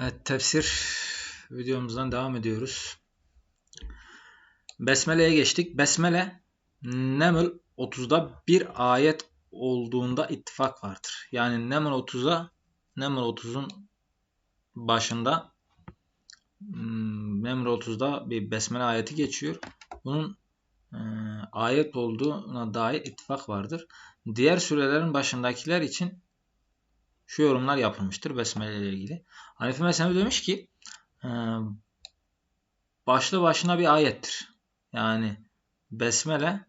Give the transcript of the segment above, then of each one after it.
Evet, tefsir videomuzdan devam ediyoruz. Besmele'ye geçtik. Besmele Neml 30'da bir ayet olduğunda ittifak vardır. Yani Neml 30'a Neml 30'un başında hmm, Neml 30'da bir Besmele ayeti geçiyor. Bunun e, ayet olduğuna dair ittifak vardır. Diğer sürelerin başındakiler için şu yorumlar yapılmıştır Besmele ile ilgili. Hanefi mezhebi demiş ki e, başlı başına bir ayettir. Yani Besmele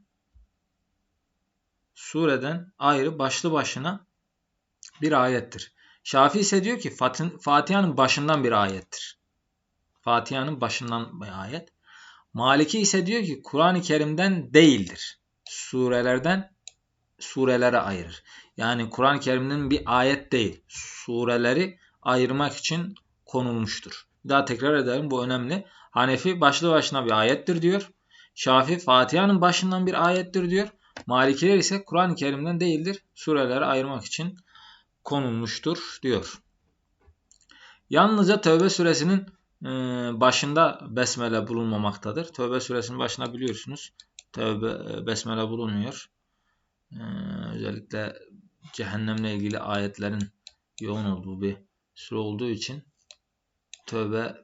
sureden ayrı başlı başına bir ayettir. Şafii ise diyor ki Fatiha'nın başından bir ayettir. Fatiha'nın başından bir ayet. Maliki ise diyor ki Kur'an-ı Kerim'den değildir. Surelerden surelere ayırır. Yani Kur'an-ı Kerim'in bir ayet değil. Sureleri ayırmak için konulmuştur. Daha tekrar edelim bu önemli. Hanefi başlı başına bir ayettir diyor. Şafi Fatiha'nın başından bir ayettir diyor. Malikiler ise Kur'an-ı Kerim'den değildir. Sureleri ayırmak için konulmuştur diyor. Yalnızca Tevbe suresinin e, başında besmele bulunmamaktadır. Tevbe suresinin başına biliyorsunuz. Tevbe e, besmele bulunmuyor. E, özellikle cehennemle ilgili ayetlerin yoğun olduğu bir süre olduğu için Tövbe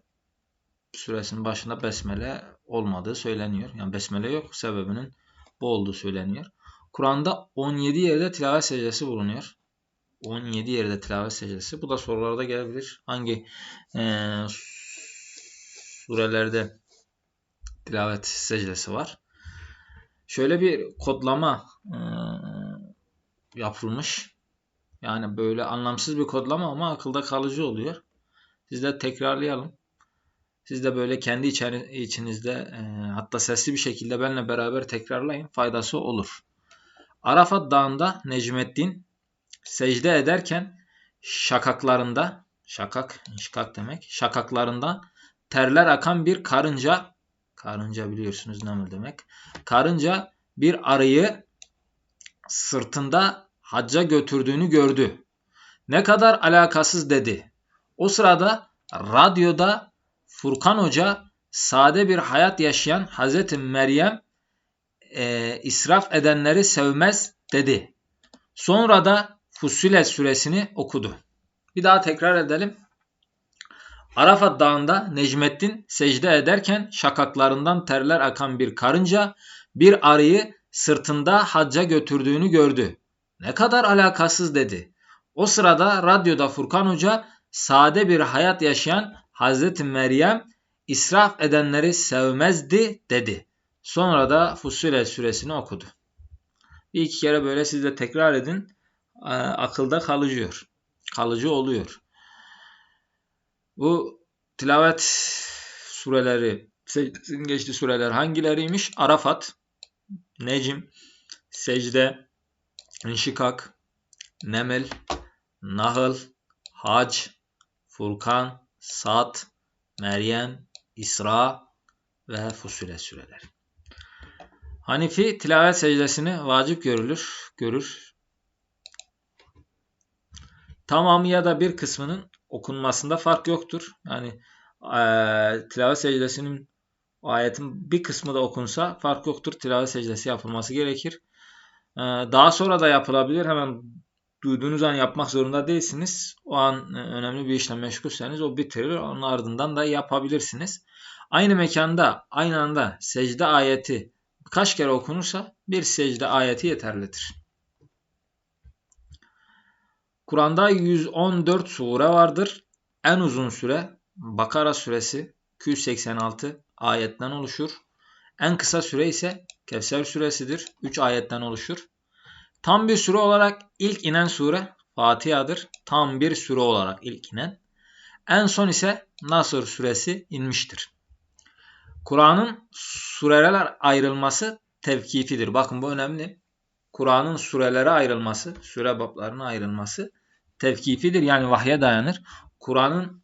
suresinin başında besmele olmadığı söyleniyor. Yani besmele yok. Sebebinin bu olduğu söyleniyor. Kur'an'da 17 yerde tilavet secdesi bulunuyor. 17 yerde tilavet secdesi. Bu da sorularda gelebilir. Hangi e, surelerde tilavet secdesi var? Şöyle bir kodlama e, yapılmış. Yani böyle anlamsız bir kodlama ama akılda kalıcı oluyor. Siz de tekrarlayalım. Siz de böyle kendi içinizde e, hatta sesli bir şekilde benimle beraber tekrarlayın. Faydası olur. Arafat Dağı'nda Necmettin secde ederken şakaklarında şakak, şakak demek. Şakaklarında terler akan bir karınca karınca biliyorsunuz ne demek. Karınca bir arıyı sırtında hacca götürdüğünü gördü. Ne kadar alakasız dedi. O sırada radyoda Furkan Hoca sade bir hayat yaşayan Hazreti Meryem e, israf edenleri sevmez dedi. Sonra da Fussilet suresini okudu. Bir daha tekrar edelim. Arafat dağında Necmettin secde ederken şakaklarından terler akan bir karınca bir arıyı sırtında hacca götürdüğünü gördü. Ne kadar alakasız dedi. O sırada radyoda Furkan Hoca sade bir hayat yaşayan Hazreti Meryem israf edenleri sevmezdi dedi. Sonra da Fussilet suresini okudu. Bir iki kere böyle siz de tekrar edin. Akılda kalıcıyor. Kalıcı oluyor. Bu tilavet sureleri, geçti sureler hangileriymiş? Arafat, Necim, Secde, İnşikak, Nemel, Nahl, Hac, Furkan, Sat, Meryem, İsra ve Fusilet süreleri. Hanifi tilavet secdesini vacip görülür, görür. Tamamı ya da bir kısmının okunmasında fark yoktur. Yani e, tilavet secdesinin ayetin bir kısmı da okunsa fark yoktur. Tilavet secdesi yapılması gerekir. E, daha sonra da yapılabilir. Hemen duyduğunuz an yapmak zorunda değilsiniz. O an e, önemli bir işle meşgulseniz o bitirir. Onun ardından da yapabilirsiniz. Aynı mekanda aynı anda secde ayeti kaç kere okunursa bir secde ayeti yeterlidir. Kur'an'da 114 sure vardır. En uzun süre Bakara suresi 286 ayetten oluşur. En kısa süre ise Kevser suresidir. 3 ayetten oluşur. Tam bir sure olarak ilk inen sure Fatiha'dır. Tam bir sure olarak ilk inen. En son ise Nasr suresi inmiştir. Kur'an'ın sureler ayrılması tevkifidir. Bakın bu önemli. Kur'an'ın surelere ayrılması, süre bablarına ayrılması tevkifidir. Yani vahye dayanır. Kur'an'ın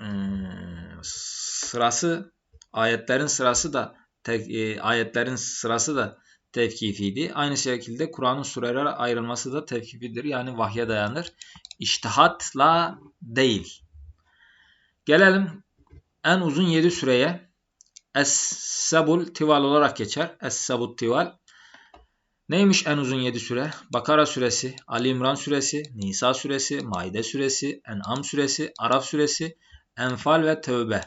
ıı, sırası, ayetlerin sırası da e, ayetlerin sırası da tevkifiydi. Aynı şekilde Kur'an'ın surelere ayrılması da tevkifidir. Yani vahye dayanır. İştihatla değil. Gelelim en uzun 7 süreye. Es-Sabul Tival olarak geçer. Es-Sabut Tival. Neymiş en uzun 7 süre? Bakara suresi, Ali İmran suresi, Nisa suresi, Maide suresi, En'am suresi, Araf suresi, Enfal ve Tövbe.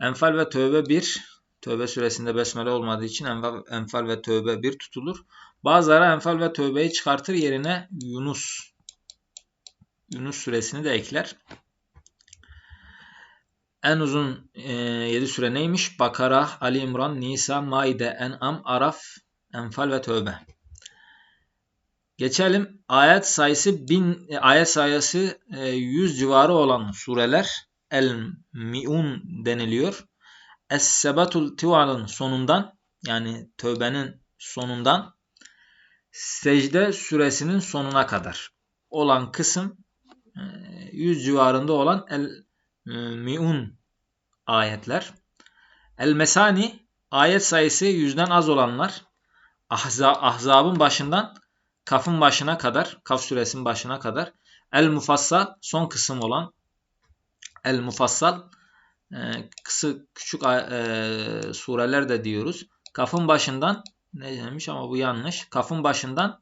Enfal ve Tövbe 1. Tövbe suresinde besmele olmadığı için Enfal, Enfal ve Tövbe 1 tutulur. Bazıları Enfal ve Tövbe'yi çıkartır yerine Yunus Yunus suresini de ekler. En uzun e, 7 süre neymiş? Bakara, Ali İmran, Nisa, Maide, En'am, Araf, Enfal ve Tövbe. Geçelim. Ayet sayısı bin e, ayet sayısı e, 100 civarı olan sureler El Miun deniliyor. Es-Sebatul Tival'ın sonundan yani Tövbe'nin sonundan Secde suresinin sonuna kadar olan kısım 100 e, civarında olan El e, Miun ayetler. El Mesani ayet sayısı yüzden az olanlar. Ahza, Ahzab'ın başından Kaf'ın başına kadar, Kaf suresinin başına kadar. El Mufassal son kısım olan El Mufassal e, kısa küçük e, sureler de diyoruz. Kaf'ın başından ne demiş ama bu yanlış. Kaf'ın başından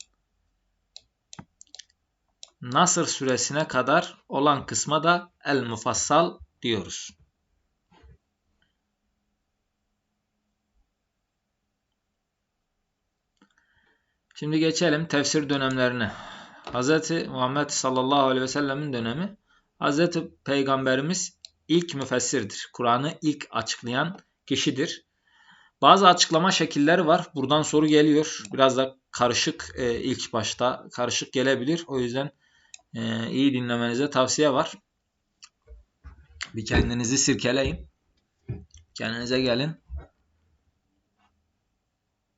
Nasır suresine kadar olan kısma da El Mufassal diyoruz. Şimdi geçelim tefsir dönemlerine. Hz. Muhammed sallallahu aleyhi ve sellemin dönemi Hz. Peygamberimiz ilk müfessirdir. Kur'an'ı ilk açıklayan kişidir. Bazı açıklama şekilleri var. Buradan soru geliyor. Biraz da karışık e, ilk başta karışık gelebilir. O yüzden e, iyi dinlemenize tavsiye var. Bir kendinizi sirkeleyin. Kendinize gelin.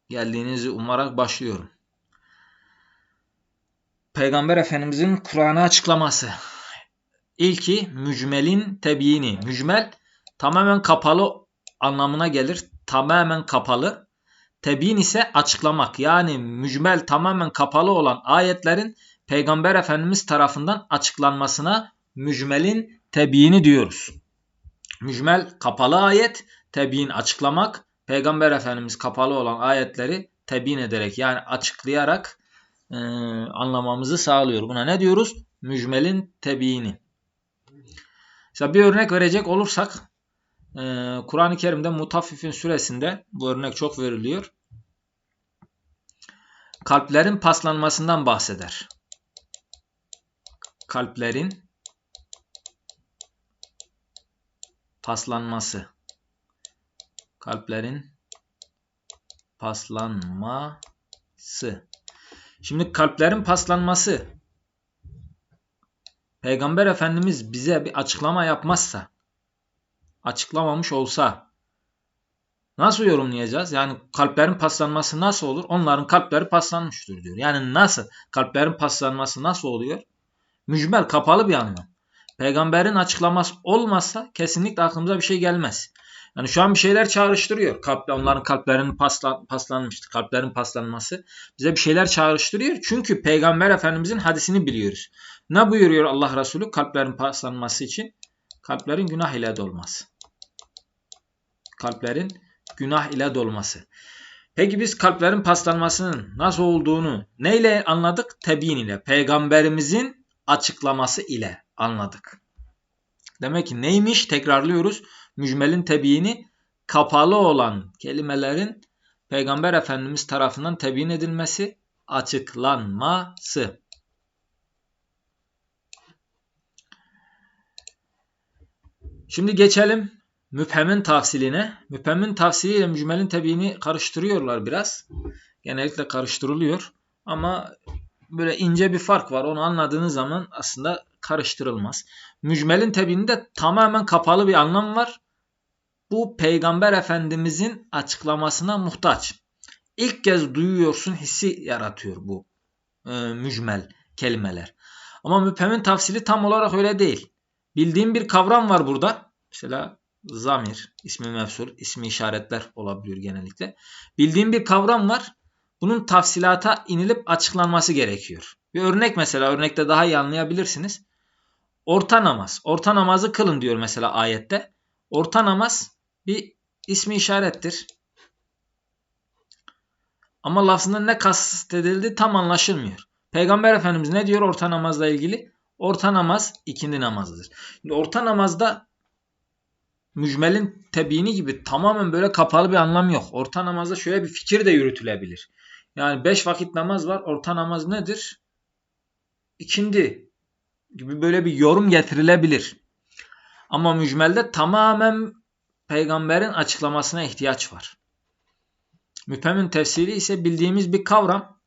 Geldiğinizi umarak başlıyorum. Peygamber Efendimizin Kur'an'ı açıklaması. İlki mücmelin tebiini. Mücmel tamamen kapalı anlamına gelir. Tamamen kapalı. Tebin ise açıklamak. Yani mücmel tamamen kapalı olan ayetlerin Peygamber Efendimiz tarafından açıklanmasına mücmelin tebiini diyoruz. Mücmel kapalı ayet, tebiin açıklamak. Peygamber Efendimiz kapalı olan ayetleri tebin ederek yani açıklayarak e, anlamamızı sağlıyor. Buna ne diyoruz? Mücmelin tebiini. Mesela bir örnek verecek olursak e, Kur'an-ı Kerim'de Mutaffifin suresinde bu örnek çok veriliyor. Kalplerin paslanmasından bahseder. Kalplerin paslanması. Kalplerin paslanması. Şimdi kalplerin paslanması Peygamber Efendimiz bize bir açıklama yapmazsa açıklamamış olsa nasıl yorumlayacağız? Yani kalplerin paslanması nasıl olur? Onların kalpleri paslanmıştır diyor. Yani nasıl? Kalplerin paslanması nasıl oluyor? Mücmel kapalı bir anlam. Peygamberin açıklaması olmazsa kesinlikle aklımıza bir şey gelmez. Yani şu an bir şeyler çağrıştırıyor. Kalp, onların kalplerinin paslan, paslanmıştı. Kalplerin paslanması bize bir şeyler çağrıştırıyor. Çünkü Peygamber Efendimizin hadisini biliyoruz. Ne buyuruyor Allah Resulü kalplerin paslanması için? Kalplerin günah ile dolması. Kalplerin günah ile dolması. Peki biz kalplerin paslanmasının nasıl olduğunu neyle anladık? Tebyin ile. Peygamberimizin açıklaması ile anladık. Demek ki neymiş? Tekrarlıyoruz mücmelin tebiini kapalı olan kelimelerin Peygamber Efendimiz tarafından tebiin edilmesi, açıklanması. Şimdi geçelim müphemin tafsiline. Müphemin tafsili ile mücmelin tebiini karıştırıyorlar biraz. Genellikle karıştırılıyor. Ama böyle ince bir fark var. Onu anladığınız zaman aslında karıştırılmaz. Mücmelin tebiinde tamamen kapalı bir anlam var bu peygamber efendimizin açıklamasına muhtaç. İlk kez duyuyorsun hissi yaratıyor bu e, mücmel kelimeler. Ama müphemin tafsili tam olarak öyle değil. Bildiğim bir kavram var burada. Mesela zamir, ismi mefsul, ismi işaretler olabiliyor genellikle. Bildiğim bir kavram var. Bunun tafsilata inilip açıklanması gerekiyor. Bir örnek mesela örnekte daha iyi anlayabilirsiniz. Orta namaz. Orta namazı kılın diyor mesela ayette. Orta namaz bir ismi işarettir. Ama lafzında ne kastedildi tam anlaşılmıyor. Peygamber Efendimiz ne diyor orta namazla ilgili? Orta namaz ikindi namazıdır. Şimdi orta namazda mücmelin tebini gibi tamamen böyle kapalı bir anlam yok. Orta namazda şöyle bir fikir de yürütülebilir. Yani beş vakit namaz var. Orta namaz nedir? İkindi gibi böyle bir yorum getirilebilir. Ama mücmelde tamamen peygamberin açıklamasına ihtiyaç var. Müphemin tefsiri ise bildiğimiz bir kavram.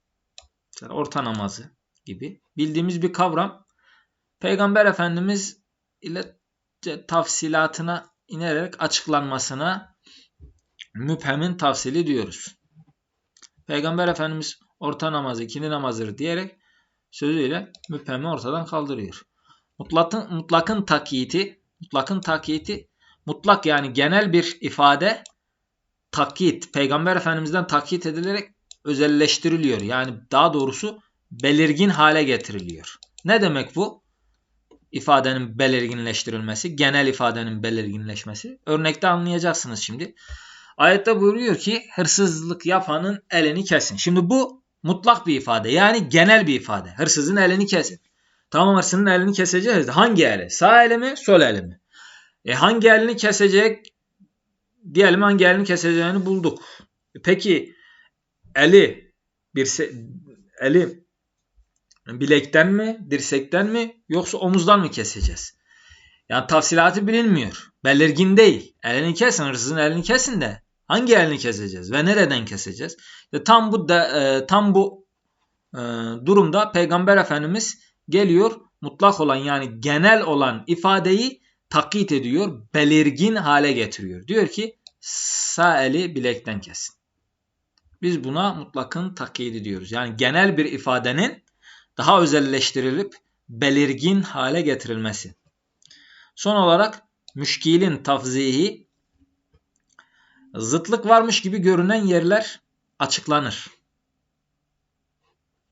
Orta namazı gibi. Bildiğimiz bir kavram. Peygamber Efendimiz ile tafsilatına inerek açıklanmasına müphemin tafsili diyoruz. Peygamber Efendimiz orta namazı ikindi namazdır diyerek sözüyle müphemi ortadan kaldırıyor. Mutlakın, mutlakın takyiti, mutlakın takyiti mutlak yani genel bir ifade takyit, Peygamber Efendimiz'den takyit edilerek özelleştiriliyor. Yani daha doğrusu belirgin hale getiriliyor. Ne demek bu? İfadenin belirginleştirilmesi, genel ifadenin belirginleşmesi. Örnekte anlayacaksınız şimdi. Ayette buyuruyor ki hırsızlık yapanın elini kesin. Şimdi bu mutlak bir ifade. Yani genel bir ifade. Hırsızın elini kesin. Tamam hırsızın elini keseceğiz. Hangi eli? Sağ eli mi? Sol eli mi? E hangi elini kesecek? Diyelim hangi elini keseceğini bulduk. E peki eli bir eli bilekten mi, dirsekten mi yoksa omuzdan mı keseceğiz? Yani tafsilatı bilinmiyor. Belirgin değil. Elini kesin, hırsızın elini kesin de hangi elini keseceğiz ve nereden keseceğiz? İşte tam bu da, e, tam bu e, durumda Peygamber Efendimiz geliyor mutlak olan yani genel olan ifadeyi takit ediyor, belirgin hale getiriyor. Diyor ki sağ eli bilekten kesin. Biz buna mutlakın takyidi diyoruz. Yani genel bir ifadenin daha özelleştirilip belirgin hale getirilmesi. Son olarak müşkilin tafzihi zıtlık varmış gibi görünen yerler açıklanır.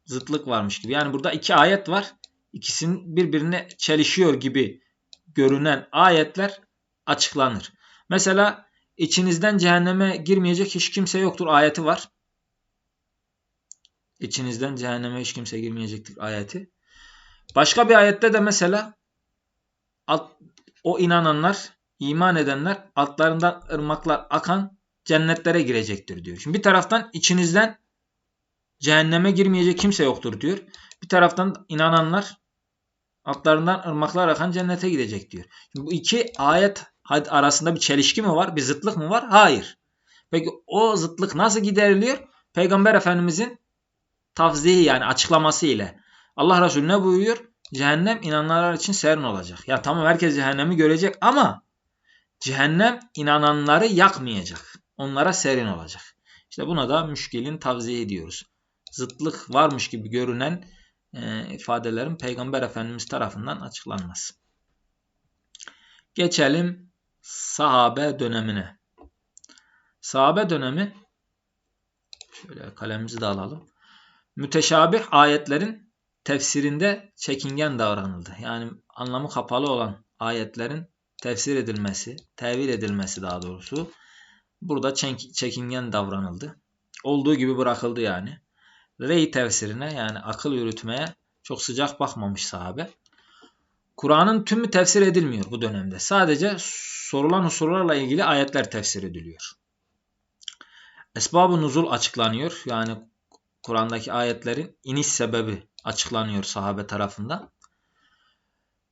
Zıtlık varmış gibi. Yani burada iki ayet var. İkisinin birbirine çelişiyor gibi görünen ayetler açıklanır. Mesela içinizden cehenneme girmeyecek hiç kimse yoktur ayeti var. İçinizden cehenneme hiç kimse girmeyecektir ayeti. Başka bir ayette de mesela o inananlar, iman edenler altlarından ırmaklar akan cennetlere girecektir diyor. Şimdi bir taraftan içinizden cehenneme girmeyecek kimse yoktur diyor. Bir taraftan inananlar altlarından ırmaklar akan cennete gidecek diyor. Şimdi bu iki ayet arasında bir çelişki mi var? Bir zıtlık mı var? Hayır. Peki o zıtlık nasıl gideriliyor? Peygamber Efendimizin tavzihi yani açıklaması ile. Allah Resulü ne buyuruyor? Cehennem inananlar için serin olacak. Ya tamam herkes cehennemi görecek ama cehennem inananları yakmayacak. Onlara serin olacak. İşte buna da müşkilin tavzihi diyoruz. Zıtlık varmış gibi görünen e, ifadelerin Peygamber Efendimiz tarafından açıklanması. Geçelim sahabe dönemine. Sahabe dönemi şöyle kalemimizi de alalım. Müteşabih ayetlerin tefsirinde çekingen davranıldı. Yani anlamı kapalı olan ayetlerin tefsir edilmesi, tevil edilmesi daha doğrusu burada çekingen davranıldı. Olduğu gibi bırakıldı yani. Rey tefsirine yani akıl yürütmeye çok sıcak bakmamış sahabe. Kur'an'ın tümü tefsir edilmiyor bu dönemde. Sadece sorulan husurlarla ilgili ayetler tefsir ediliyor. Esbab-ı nuzul açıklanıyor. Yani Kur'an'daki ayetlerin iniş sebebi açıklanıyor sahabe tarafından.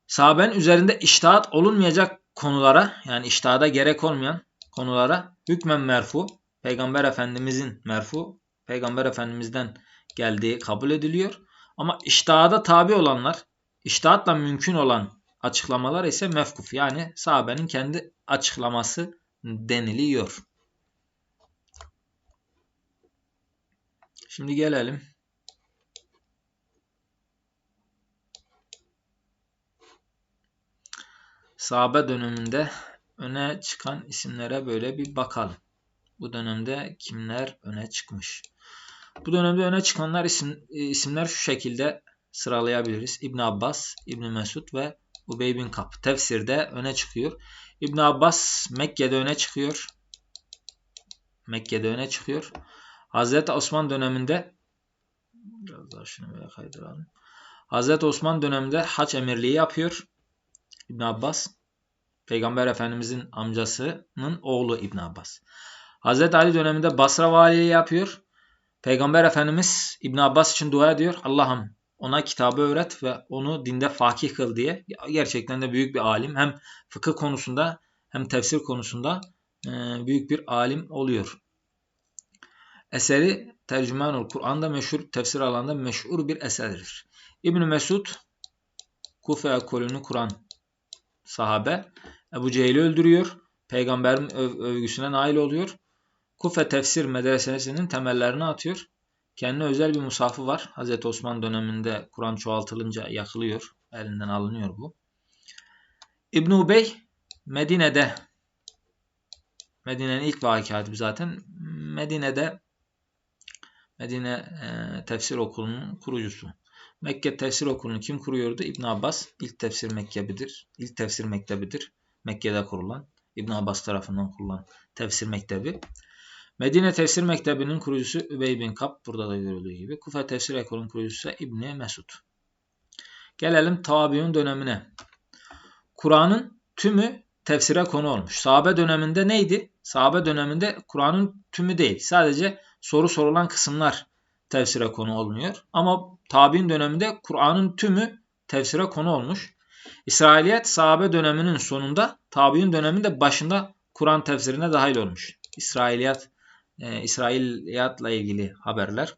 Sahabenin üzerinde iştahat olunmayacak konulara yani iştihada gerek olmayan konulara hükmen merfu, Peygamber Efendimizin merfu, Peygamber Efendimiz'den geldiği kabul ediliyor. Ama iştihada tabi olanlar, iştihatla mümkün olan açıklamalar ise mefkuf. Yani sahabenin kendi açıklaması deniliyor. Şimdi gelelim. Sahabe döneminde öne çıkan isimlere böyle bir bakalım. Bu dönemde kimler öne çıkmış? Bu dönemde öne çıkanlar isim, isimler şu şekilde sıralayabiliriz. İbn Abbas, İbn Mesud ve Ubey bin Kab tefsirde öne çıkıyor. İbn Abbas Mekke'de öne çıkıyor. Mekke'de öne çıkıyor. Hazreti Osman döneminde biraz daha şunu böyle kaydıralım. Hazreti Osman döneminde haç emirliği yapıyor. İbn Abbas. Peygamber Efendimizin amcasının oğlu İbn Abbas. Hazreti Ali döneminde Basra valiliği yapıyor. Peygamber Efendimiz İbn Abbas için dua ediyor. Allah'ım ona kitabı öğret ve onu dinde fakih kıl diye. Gerçekten de büyük bir alim. Hem fıkıh konusunda hem tefsir konusunda e, büyük bir alim oluyor. Eseri Tercümanul Kur'an'da meşhur, tefsir alanında meşhur bir eserdir. İbn Mesud Kufe ekolünü kuran sahabe Ebu Cehil'i öldürüyor. Peygamberin öv övgüsüne nail oluyor. Kufe tefsir medresesinin temellerini atıyor. Kendine özel bir musafı var. Hz. Osman döneminde Kur'an çoğaltılınca yakılıyor. Elinden alınıyor bu. İbn Ubey Medine'de Medine'nin ilk vakı zaten. Medine'de Medine e, tefsir okulunun kurucusu. Mekke tefsir okulunu kim kuruyordu? İbn Abbas ilk tefsir mektebidir. İlk tefsir mektebidir. Mekke'de kurulan, İbn Abbas tarafından kurulan tefsir mektebi. Medine Tefsir Mektebi'nin kurucusu Übey bin Kab burada da görüldüğü gibi. Kufa Tefsir Ekolü'nün kurucusu İbni Mesud. Gelelim tabiun dönemine. Kur'an'ın tümü tefsire konu olmuş. Sahabe döneminde neydi? Sahabe döneminde Kur'an'ın tümü değil. Sadece soru sorulan kısımlar tefsire konu olmuyor. Ama tabi'in döneminde Kur'an'ın tümü tefsire konu olmuş. İsrailiyet sahabe döneminin sonunda tabi'in döneminde başında Kur'an tefsirine dahil olmuş. İsrailiyat, e, İsrailiyatla ilgili haberler.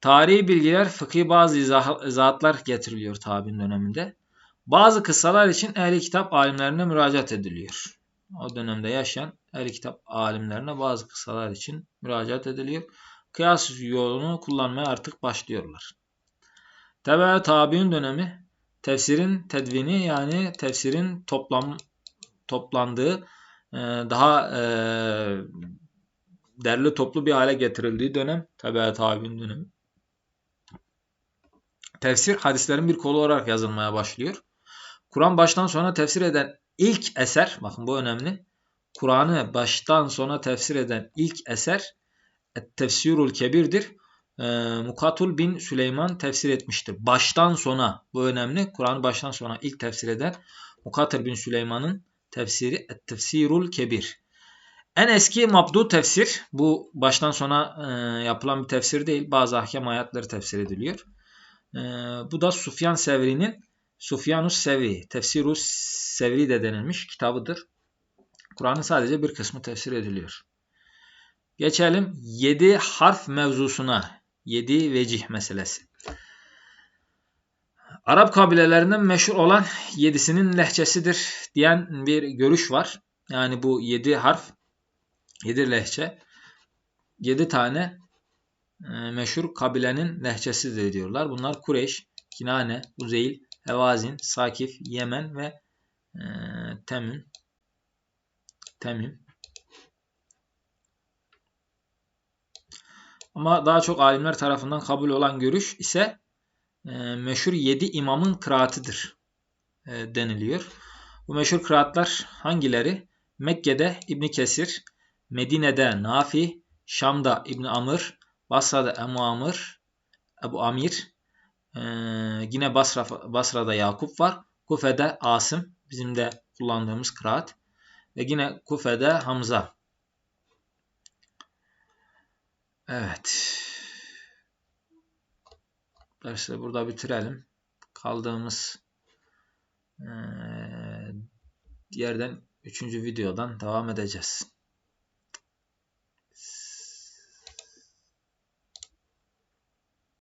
Tarihi bilgiler, fıkhi bazı izahatlar getiriliyor tabi'in döneminde. Bazı kıssalar için ehli kitap alimlerine müracaat ediliyor. O dönemde yaşayan ehli kitap alimlerine bazı kıssalar için müracaat ediliyor. Kıyas yolunu kullanmaya artık başlıyorlar. Tebe tabi'in dönemi tefsirin tedvini yani tefsirin toplam toplandığı e, daha e, derli toplu bir hale getirildiği dönem tebe tabi'in dönemi. Tefsir hadislerin bir kolu olarak yazılmaya başlıyor. Kur'an baştan sona tefsir eden ilk eser, bakın bu önemli. Kur'an'ı baştan sona tefsir eden ilk eser Tefsirul Kebir'dir. E, Mukatul bin Süleyman tefsir etmiştir. Baştan sona bu önemli. Kur'an'ı baştan sona ilk tefsir eden Mukatil bin Süleyman'ın tefsiri Tefsirul Kebir. En eski mabdu tefsir bu baştan sona e, yapılan bir tefsir değil. Bazı ahkam ayetleri tefsir ediliyor. E, bu da Sufyan Sevri'nin Sufyanus Sevri, Tefsirus Sevri de denilmiş kitabıdır. Kur'an'ın sadece bir kısmı tefsir ediliyor. Geçelim 7 harf mevzusuna. 7 vecih meselesi. Arap kabilelerinden meşhur olan yedisinin lehçesidir diyen bir görüş var. Yani bu 7 harf, 7 lehçe, 7 tane e, meşhur kabilenin lehçesidir diyorlar. Bunlar Kureyş, Kinane, Uzeyl, Hevazin, Sakif, Yemen ve e, Temim. Temim. Ama daha çok alimler tarafından kabul olan görüş ise e, meşhur 7 imamın kıraatıdır e, deniliyor. Bu meşhur kıraatlar hangileri? Mekke'de İbn Kesir, Medine'de Nafi, Şam'da İbn Amr, Basra'da Ebu Amr, Ebu Amir, ee, yine Basra, Basra'da Yakup var. Kufe'de Asım, bizim de kullandığımız kıraat. Ve yine Kufe'de Hamza. Evet. Dersi burada bitirelim. Kaldığımız e, yerden 3. videodan devam edeceğiz.